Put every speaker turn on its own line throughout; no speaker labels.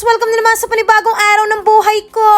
Loves! Welcome na naman sa panibagong araw ng buhay ko!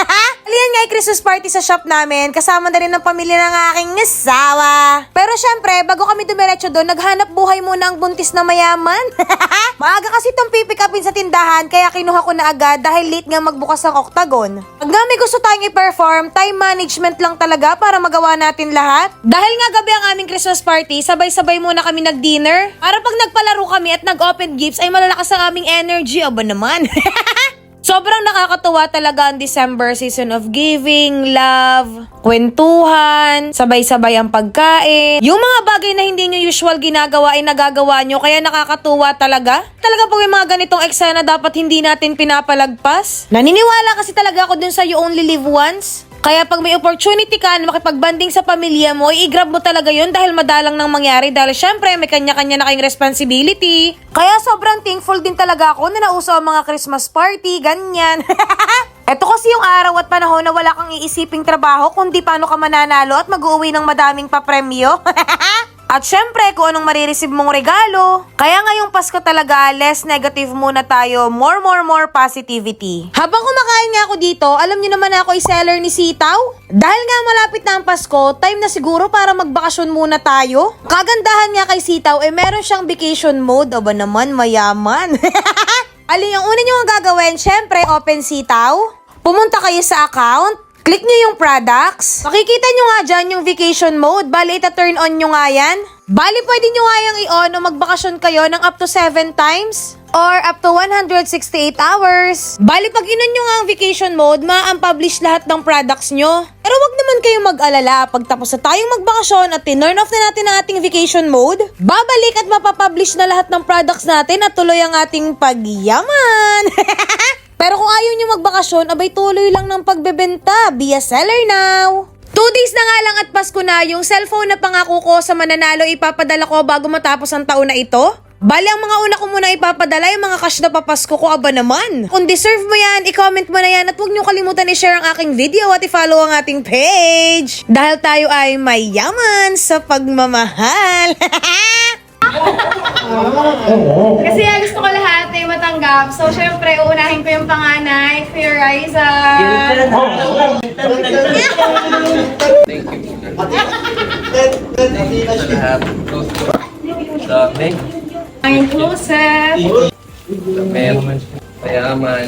Aliyan nga ay Christmas party sa shop namin, kasama na rin ng pamilya ng aking asawa. Pero syempre, bago kami dumiretso doon, naghanap buhay muna ang buntis na mayaman. Maaga kasi itong pipick upin sa tindahan, kaya kinuha ko na agad dahil late nga magbukas ang octagon. Pag nga may gusto tayong i-perform, time management lang talaga para magawa natin lahat. Dahil nga gabi ang aming Christmas party, sabay-sabay muna kami nag-dinner. Para pag nagpalaro kami at nag-open gifts, ay malalakas ang aming energy. Aba naman. Sobrang nakakatuwa talaga ang December season of giving, love, kwentuhan, sabay-sabay ang pagkain. Yung mga bagay na hindi nyo usual ginagawa ay nagagawa nyo kaya nakakatuwa talaga. Talaga pag may mga ganitong eksena dapat hindi natin pinapalagpas. Naniniwala kasi talaga ako dun sa you only live once. Kaya pag may opportunity ka na makipagbanding sa pamilya mo, i-grab mo talaga yon dahil madalang nang mangyari dahil syempre may kanya-kanya na kayong responsibility. Kaya sobrang thankful din talaga ako na nauso ang mga Christmas party, ganyan. Ito kasi yung araw at panahon na wala kang iisiping trabaho kundi paano ka mananalo at mag-uwi ng madaming papremyo. At syempre, kung anong marireceive mong regalo. Kaya ngayong Pasko talaga, less negative muna tayo. More, more, more positivity. Habang kumakain nga ako dito, alam niyo naman ako ay seller ni Sitaw. Dahil nga malapit na ang Pasko, time na siguro para magbakasyon muna tayo. Kagandahan nga kay Sitaw, eh meron siyang vacation mode. Aba naman, mayaman. Alin yung una nyo ang gagawin? Syempre, open Sitaw. Pumunta kayo sa account. Click nyo yung products. Makikita nyo nga dyan yung vacation mode. Bali, ita-turn on nyo nga yan. Bali, pwede nyo nga yung i-on o magbakasyon kayo ng up to 7 times or up to 168 hours. Bali, pag inon nyo nga ang vacation mode, ma-unpublish lahat ng products nyo. Pero wag naman kayong mag-alala. Pag tapos na tayong magbakasyon at tinurn off na natin ang ating vacation mode, babalik at mapapublish na lahat ng products natin at tuloy ang ating pagyaman. Pero kung ayaw nyo magbakasyon, abay tuloy lang ng pagbebenta. Be a seller now. Two days na nga lang at Pasko na, yung cellphone na pangako ko sa mananalo ipapadala ko bago matapos ang taon na ito. Bali, ang mga una ko muna ipapadala yung mga cash na papasko ko, aba naman. Kung deserve mo yan, i-comment mo na yan at huwag nyo kalimutan i-share ang aking video at i-follow ang ating page. Dahil tayo ay mayaman sa pagmamahal.
Kasi ah, gusto ko lahat ay matanggap. So, syempre, uunahin ko yung panganay, Kuya Riza.
lahat. Dami.
Ang inclusive.
Meron. Mayaman.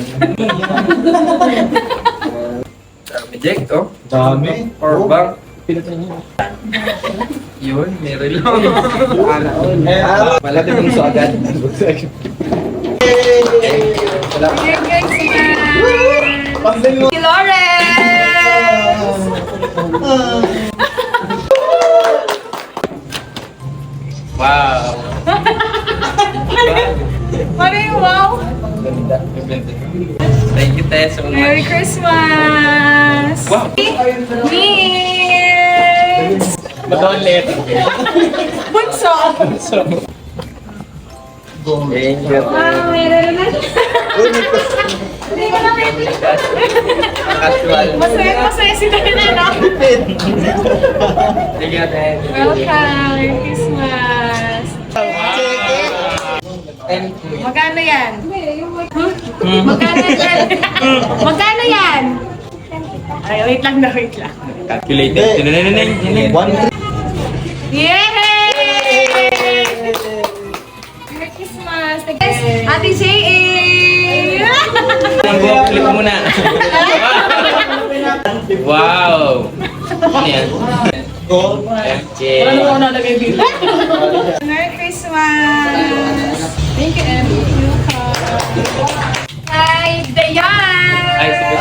Dami, Jack, oh.
Dami.
Or bank. Yun, meron lang. Malaki mong so agad.
Here, guys, Si Lawrence!
Wow.
Ano yung wow?
Ganda. Thank you, Tess, so
Merry. Christmas!
Wow.
Miss!
Madolit.
Bunso!
Thank you.
Wow, meron na. Hindi ko na pwede.
Casual.
Masaya, masaya si Dana, no?
Thank you, Tess.
Welcome! Merry Christmas! Magkano yan? Magkano yan? Magkano yan? Ay, wait lang na, wait lang.
calculated.
One,
Yay! Merry Christmas! Yes, Ate J.A.
Click mo na. wow. Ano yan?
gold.
FJ.
Merry Christmas! Thank you, Em. Hi, Dayan!
Ay, sige.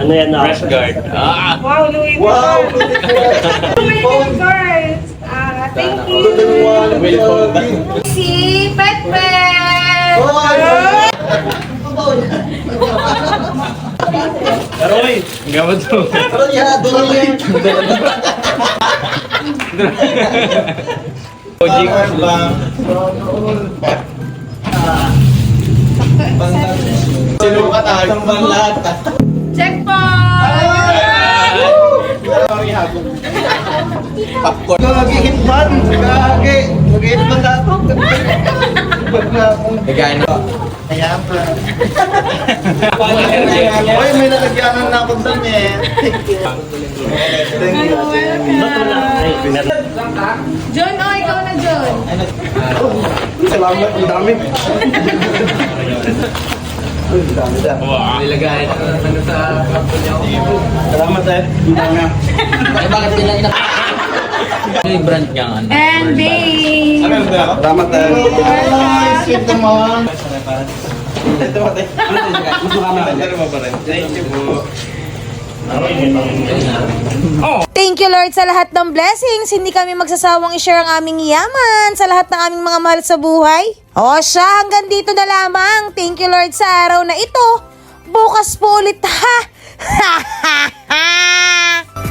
Ano yan na?
Fresh guard. Ah!
Wow, Louis
Wow!
Louis Si Pepe!
Aroy!
Gawad to.
Aroy, ha? Doon yan.
Ojik.
Sino ka tayo? Lahat.
Checkpoint!
Popcorn. Gagi-hitman. Gagi. Gagi-hitman dapat.
Nagkain na.
Kaya pa. Uy, may nalagyanan na akong damit. Thank you. Thank you.
John, oh, ikaw na, John.
Salamat, ang dami. Uy, ang dami na.
Nilagay na ano sa kapto niya.
Salamat eh. Ang dami.
Ay, bakit nila ina... Ano yung brand niya? Ano?
And babe.
Salamat sweet. Ito ba tayo? Gusto ka naman. Thank you po.
Thank you Lord sa lahat ng blessings. Hindi kami magsasawang i-share ang aming yaman sa lahat ng aming mga mahal sa buhay. O siya, hanggang dito na lamang. Thank you Lord sa araw na ito. Bukas po ulit ha.